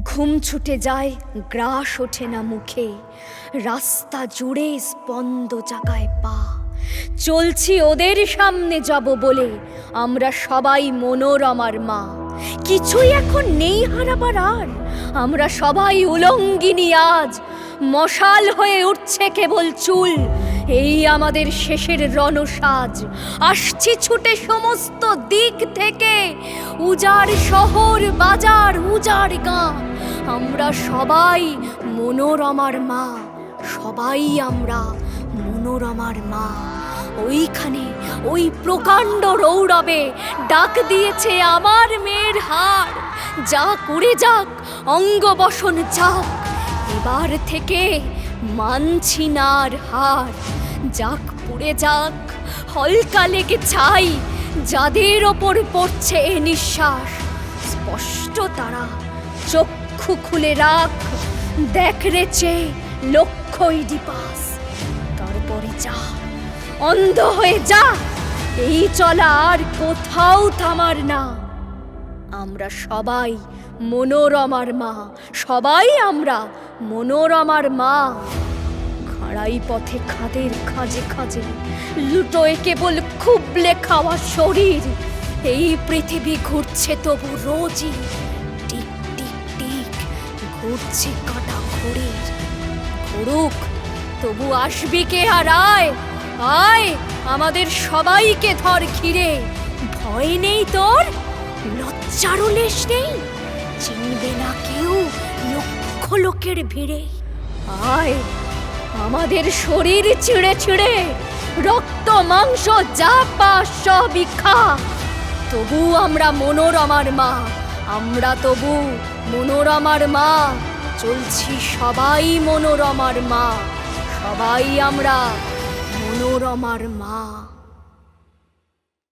ঘুম ছুটে যায়, গ্রাস ওঠে না মুখে। রাস্তা জুড়ে স্পন্দ চাকায় পা। চলছি ওদের সামনে যাব বলে, আমরা সবাই মনোরমার মা। কিছুই এখন নেই হারাবার আর, আমরা সবাই উলঙ্গিনী আজ মশাল হয়ে উঠছে কেবল চুল। এই আমাদের শেষের রণসাজ। আসছি ছুটে সমস্ত দিক থেকে। উজার শহর, বাজার উজার গাঁ। আমরা সবাই মনোরমার মা। সবাই আমরা মনোরমার মা। ওইখানে ওই প্রকাণ্ড রৌরবে ডাক দিয়েছে আমার মেয়ের হার। যা করে যাক, অঙ্গবসন যাক এবার থেকে মানছি না আর হার। যাক পুড়ে যাক, হলকা লেগে ছাই, যাদের ওপর পড়ছে এ নিঃশ্বাস। স্পষ্ট তারা, চক্ষু খুলে রাখ, দেখ রে চেয়ে লক্ষ্যই ডিপাস। তারপরে যা, অন্ধ হয়ে যা, এই চলা আর কোথাও থামার না। আমরা সবাই মনোরমার মা, সবাই আমরা মনোরমার মা। খাড়াই পথে খাদের খাজে খাজে, লুটোয় কেবল খুবলে খাওয়া শরীর। এই পৃথিবী ঘুরছে তবু রোজই, টিক টিক টিক, ঘুরছে কাটা ঘড়ির। ঘুরুক, তবু আসবি কে আর আয় আয় আমাদের সবাইকে ধর ঘিরে। ভয় নেই তোর, লজ্জারও লেশ নেই, চিনবে না কেউ। লোকের ভিড়ে। আয়, আমাদের শরীর ছিঁড়ে ছিঁড়ে, রক্ত, মাংস, যা পাস সবই খা তবু আমরা মনোরমার মা, আমরা তবু মনোরমার মা। চলছি সবাই মনোরমার মা, সবাই আমরা মনোরমার মা।